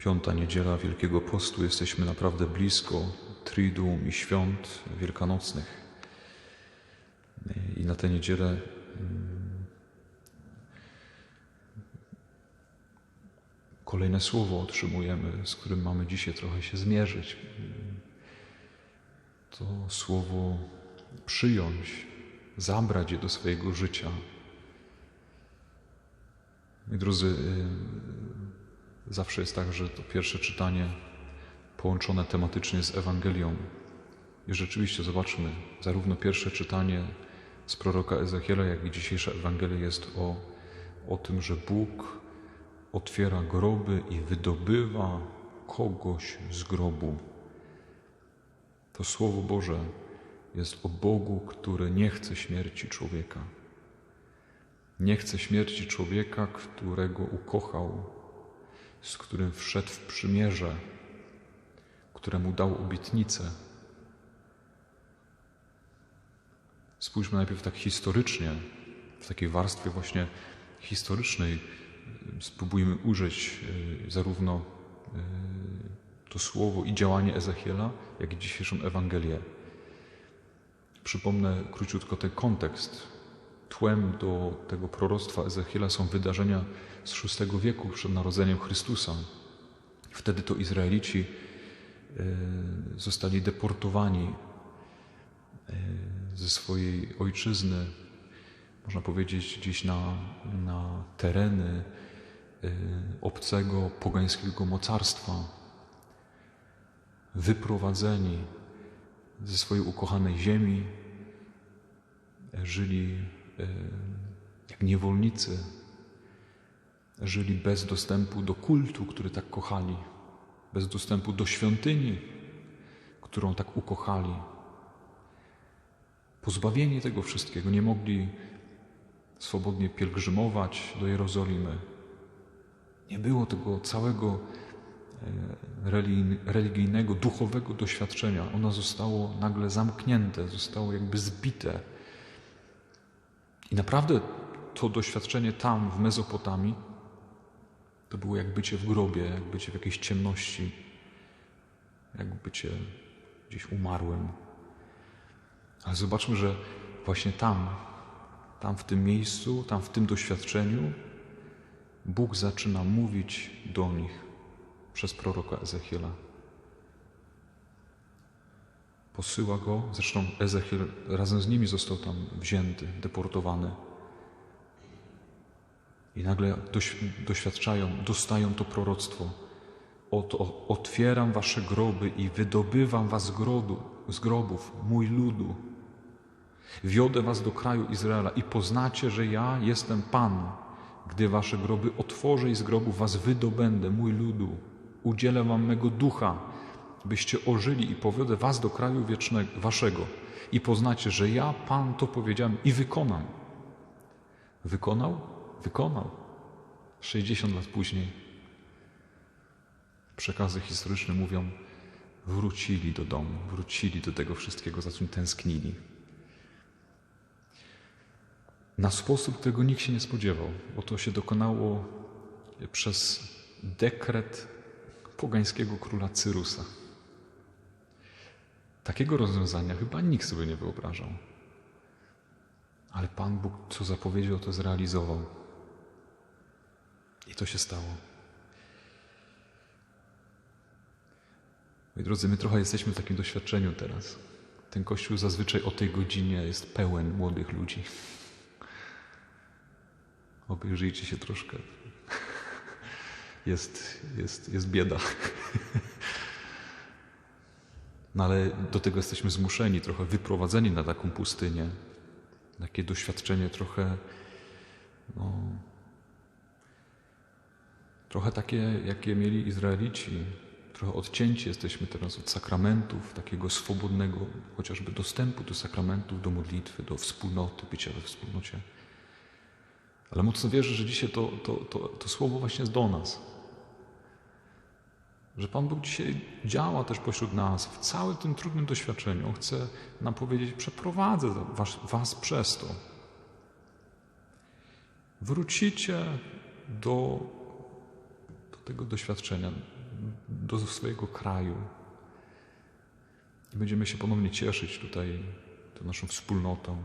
Piąta niedziela Wielkiego Postu. Jesteśmy naprawdę blisko Triduum i świąt wielkanocnych. I na tę niedzielę mm, kolejne słowo otrzymujemy, z którym mamy dzisiaj trochę się zmierzyć. To słowo przyjąć, zabrać je do swojego życia. I drodzy, y, zawsze jest tak, że to pierwsze czytanie połączone tematycznie z Ewangelią. I rzeczywiście zobaczmy, zarówno pierwsze czytanie z proroka Ezechiela, jak i dzisiejsza Ewangelia jest o, o tym, że Bóg otwiera groby i wydobywa kogoś z grobu. To Słowo Boże jest o Bogu, który nie chce śmierci człowieka. Nie chce śmierci człowieka, którego ukochał, z którym wszedł w przymierze, któremu dał obietnicę. Spójrzmy najpierw tak historycznie, w takiej warstwie właśnie historycznej. Spróbujmy użyć e, zarówno e, to słowo i działanie Ezechiela, jak i dzisiejszą Ewangelię. Przypomnę króciutko ten kontekst. Tłem do tego proroctwa Ezechiela są wydarzenia z VI wieku przed narodzeniem Chrystusa. Wtedy to Izraelici e, zostali deportowani ze swojej ojczyzny, można powiedzieć, gdzieś na, na tereny obcego, pogańskiego mocarstwa, wyprowadzeni ze swojej ukochanej ziemi, żyli jak niewolnicy, żyli bez dostępu do kultu, który tak kochali, bez dostępu do świątyni, którą tak ukochali. Pozbawieni tego wszystkiego, nie mogli swobodnie pielgrzymować do Jerozolimy. Nie było tego całego religijnego, duchowego doświadczenia. Ono zostało nagle zamknięte, zostało jakby zbite. I naprawdę to doświadczenie tam, w Mezopotamii, to było jak bycie w grobie, jak bycie w jakiejś ciemności, jak bycie gdzieś umarłym. Ale zobaczmy, że właśnie tam, tam w tym miejscu, tam w tym doświadczeniu, Bóg zaczyna mówić do nich przez proroka Ezechiela. Posyła go, zresztą Ezechiel razem z nimi został tam wzięty, deportowany. I nagle doświadczają, dostają to proroctwo. Oto otwieram wasze groby i wydobywam was z, grodu, z grobów, mój ludu. Wiodę was do kraju Izraela i poznacie, że ja jestem Pan. Gdy wasze groby otworzę i z grobów was wydobędę, mój ludu. Udzielę wam mego ducha, byście ożyli i powiodę was do kraju wiecznego, waszego. I poznacie, że ja, Pan, to powiedziałem i wykonam. Wykonał? Wykonał. 60 lat później przekazy historyczne mówią, wrócili do domu, wrócili do tego wszystkiego, za czym tęsknili. Na sposób, którego nikt się nie spodziewał, bo to się dokonało przez dekret pogańskiego króla Cyrusa. Takiego rozwiązania chyba nikt sobie nie wyobrażał. Ale Pan Bóg, co zapowiedział, to zrealizował. I to się stało. Moi drodzy, my trochę jesteśmy w takim doświadczeniu teraz. Ten kościół zazwyczaj o tej godzinie jest pełen młodych ludzi. Obejrzyjcie się troszkę. Jest, jest, jest bieda. No ale do tego jesteśmy zmuszeni, trochę wyprowadzeni na taką pustynię. Takie doświadczenie trochę, no, trochę takie, jakie mieli Izraelici. Trochę odcięci jesteśmy teraz od sakramentów, takiego swobodnego chociażby dostępu do sakramentów, do modlitwy, do wspólnoty, bycia we wspólnocie. Ale mocno wierzę, że dzisiaj to, to, to, to słowo właśnie jest do nas. Że Pan Bóg dzisiaj działa też pośród nas w całym tym trudnym doświadczeniu. On chce nam powiedzieć: Przeprowadzę was, was przez to. Wrócicie do, do tego doświadczenia, do swojego kraju. I będziemy się ponownie cieszyć tutaj tą naszą wspólnotą.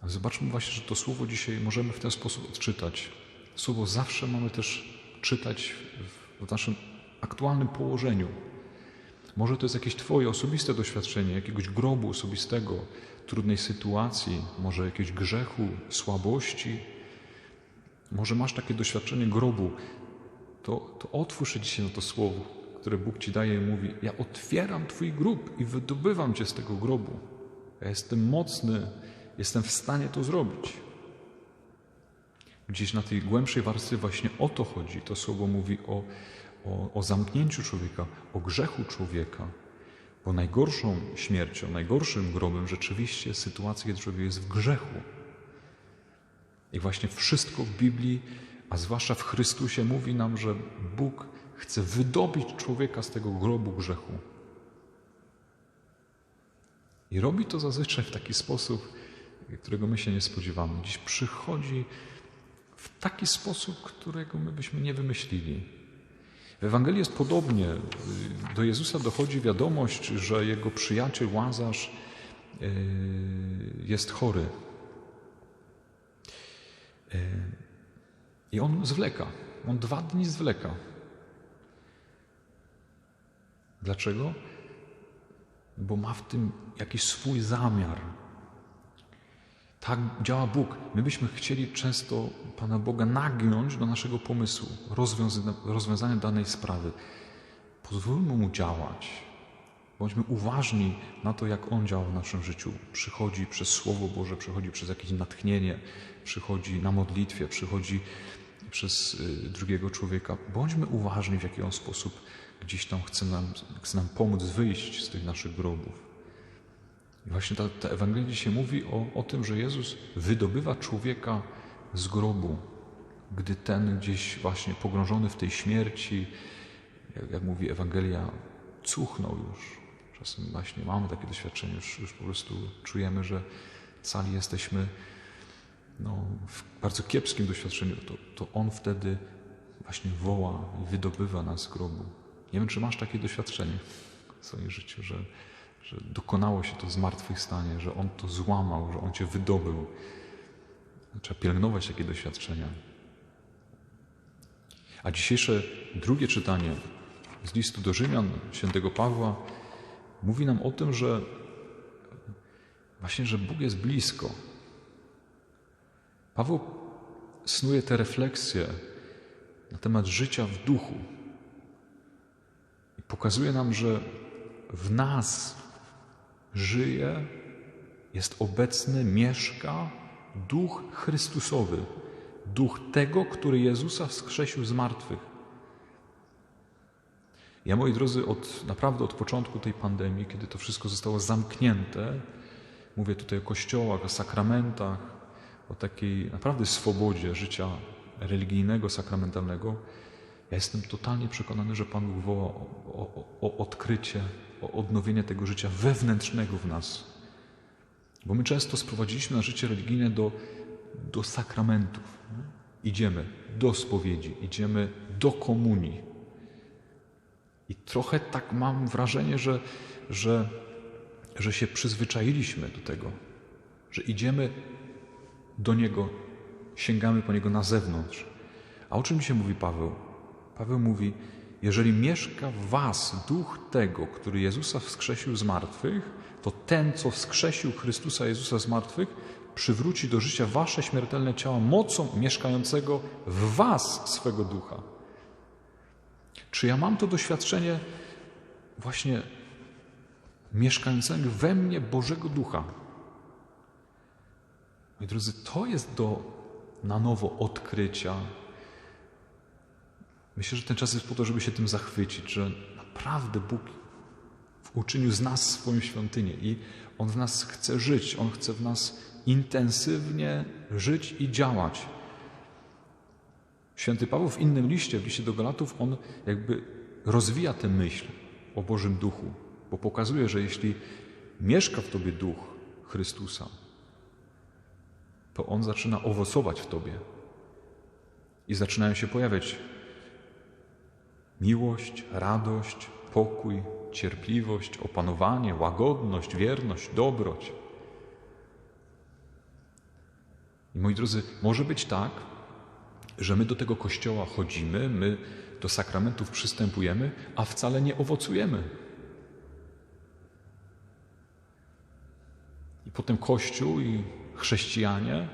Ale zobaczmy właśnie, że to słowo dzisiaj możemy w ten sposób odczytać. Słowo zawsze mamy też czytać w naszym aktualnym położeniu. Może to jest jakieś Twoje osobiste doświadczenie, jakiegoś grobu osobistego, trudnej sytuacji, może jakiegoś grzechu, słabości. Może masz takie doświadczenie grobu. To, to otwórz się dzisiaj na to słowo, które Bóg Ci daje i mówi: Ja otwieram Twój grób i wydobywam Cię z tego grobu. Ja jestem mocny, jestem w stanie to zrobić. Gdzieś na tej głębszej warstwie właśnie o to chodzi. To słowo mówi o, o, o zamknięciu człowieka, o grzechu człowieka. Bo najgorszą śmiercią, najgorszym grobem rzeczywiście sytuacja, kiedy człowiek jest w grzechu. I właśnie wszystko w Biblii, a zwłaszcza w Chrystusie, mówi nam, że Bóg chce wydobyć człowieka z tego grobu grzechu. I robi to zazwyczaj w taki sposób, którego my się nie spodziewamy. Dziś przychodzi w taki sposób, którego my byśmy nie wymyślili. W Ewangelii jest podobnie. Do Jezusa dochodzi wiadomość, że jego przyjaciel Łazarz e, jest chory. E, I on zwleka. On dwa dni zwleka. Dlaczego? Bo ma w tym jakiś swój zamiar. Tak działa Bóg. My byśmy chcieli często Pana Boga nagiąć do naszego pomysłu, rozwiązania danej sprawy. Pozwólmy Mu działać. Bądźmy uważni na to, jak On działa w naszym życiu. Przychodzi przez Słowo Boże, przychodzi przez jakieś natchnienie, przychodzi na modlitwie, przychodzi przez y, drugiego człowieka. Bądźmy uważni, w jaki On sposób gdzieś tam chce nam, chce nam pomóc wyjść z tych naszych grobów. I właśnie ta, ta Ewangelia dzisiaj mówi o, o tym, że Jezus wydobywa człowieka z grobu, gdy ten gdzieś właśnie pogrążony w tej śmierci, jak, jak mówi Ewangelia, cuchnął już. Czasem właśnie mamy takie doświadczenie, już, już po prostu czujemy, że cali jesteśmy no, w bardzo kiepskim doświadczeniu. To, to On wtedy właśnie woła i wydobywa nas z grobu. Nie wiem, czy masz takie doświadczenie w swoim życiu, że że dokonało się to zmartwychwstanie, że On to złamał, że On Cię wydobył. Trzeba pielęgnować takie doświadczenia. A dzisiejsze drugie czytanie z listu do Rzymian świętego Pawła mówi nam o tym, że właśnie, że Bóg jest blisko. Paweł snuje te refleksje na temat życia w duchu i pokazuje nam, że w nas żyje, jest obecny, mieszka Duch Chrystusowy, Duch tego, który Jezusa wskrzesił z martwych. Ja, moi drodzy, od, naprawdę od początku tej pandemii, kiedy to wszystko zostało zamknięte, mówię tutaj o kościołach, o sakramentach, o takiej naprawdę swobodzie życia religijnego, sakramentalnego, ja jestem totalnie przekonany, że Pan Bóg woła o, o, o odkrycie o odnowienie tego życia wewnętrznego w nas. Bo my często sprowadziliśmy na życie religijne do, do sakramentów. Idziemy do spowiedzi, idziemy do komunii. I trochę tak mam wrażenie, że, że, że się przyzwyczailiśmy do tego, że idziemy do Niego, sięgamy po Niego na zewnątrz. A o czym się mówi Paweł? Paweł mówi, jeżeli mieszka w was duch tego, który Jezusa wskrzesił z martwych, to ten, co wskrzesił Chrystusa Jezusa z martwych, przywróci do życia wasze śmiertelne ciała mocą mieszkającego w was swego ducha. Czy ja mam to doświadczenie właśnie mieszkającego we mnie Bożego Ducha? Moi drodzy, to jest do na nowo odkrycia, Myślę, że ten czas jest po to, żeby się tym zachwycić, że naprawdę Bóg uczynił z nas swoją świątynię i On w nas chce żyć, On chce w nas intensywnie żyć i działać. Święty Paweł w innym liście, w liście do Galatów, on jakby rozwija tę myśl o Bożym Duchu, bo pokazuje, że jeśli mieszka w tobie Duch Chrystusa, to On zaczyna owocować w tobie i zaczynają się pojawiać miłość, radość, pokój, cierpliwość, opanowanie, łagodność, wierność, dobroć. I moi drodzy, może być tak, że my do tego kościoła chodzimy, my do sakramentów przystępujemy, a wcale nie owocujemy. I potem Kościół i chrześcijanie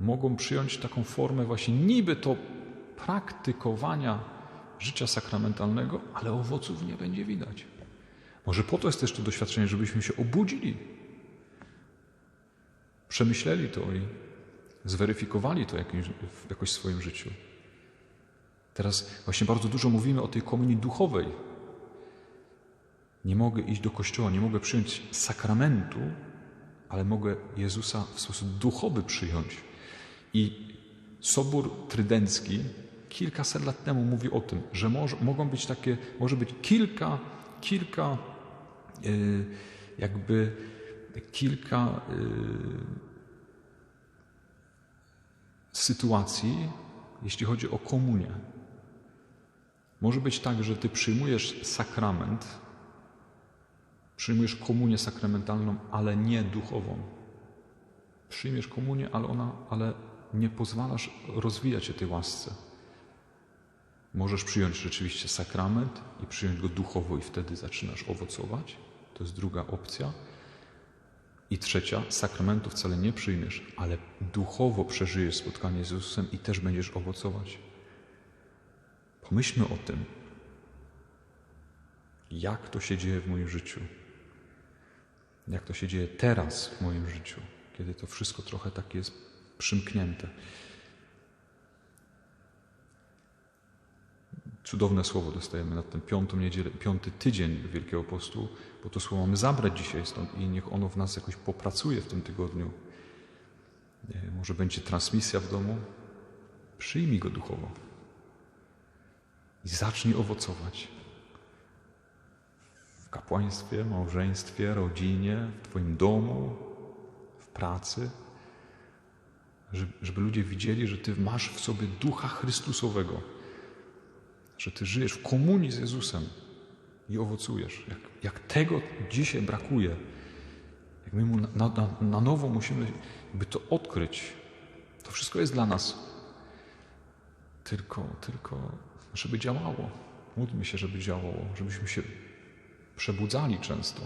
mogą przyjąć taką formę właśnie niby to praktykowania życia sakramentalnego, ale owoców nie będzie widać. Może po to jest też to doświadczenie, żebyśmy się obudzili, przemyśleli to i zweryfikowali to jakimś, jakoś w swoim życiu. Teraz właśnie bardzo dużo mówimy o tej komunii duchowej. Nie mogę iść do kościoła, nie mogę przyjąć sakramentu, ale mogę Jezusa w sposób duchowy przyjąć. I Sobór Trydencki kilkaset lat temu mówi o tym, że może, mogą być takie, może być kilka, kilka yy, jakby kilka yy, sytuacji, jeśli chodzi o komunię. Może być tak, że Ty przyjmujesz sakrament, przyjmujesz komunię sakramentalną, ale nie duchową. Przyjmiesz komunię, ale, ona, ale nie pozwalasz rozwijać się tej łasce. Możesz przyjąć rzeczywiście sakrament i przyjąć go duchowo, i wtedy zaczynasz owocować. To jest druga opcja. I trzecia, sakramentu wcale nie przyjmiesz, ale duchowo przeżyjesz spotkanie z Jezusem i też będziesz owocować. Pomyślmy o tym, jak to się dzieje w moim życiu. Jak to się dzieje teraz w moim życiu, kiedy to wszystko trochę tak jest przymknięte. Cudowne słowo dostajemy na ten piątą niedzielę, piąty tydzień Wielkiego Postu, bo to słowo mamy zabrać dzisiaj stąd i niech ono w nas jakoś popracuje w tym tygodniu. Może będzie transmisja w domu. Przyjmij go duchowo i zacznij owocować w kapłaństwie, małżeństwie, rodzinie, w Twoim domu, w pracy, żeby ludzie widzieli, że Ty masz w sobie ducha Chrystusowego, że Ty żyjesz w komunii z Jezusem i owocujesz. Jak, jak tego dzisiaj brakuje, jak my mu na, na, na nowo musimy by to odkryć, to wszystko jest dla nas. Tylko, tylko, żeby działało. Módlmy się, żeby działało, żebyśmy się przebudzali często.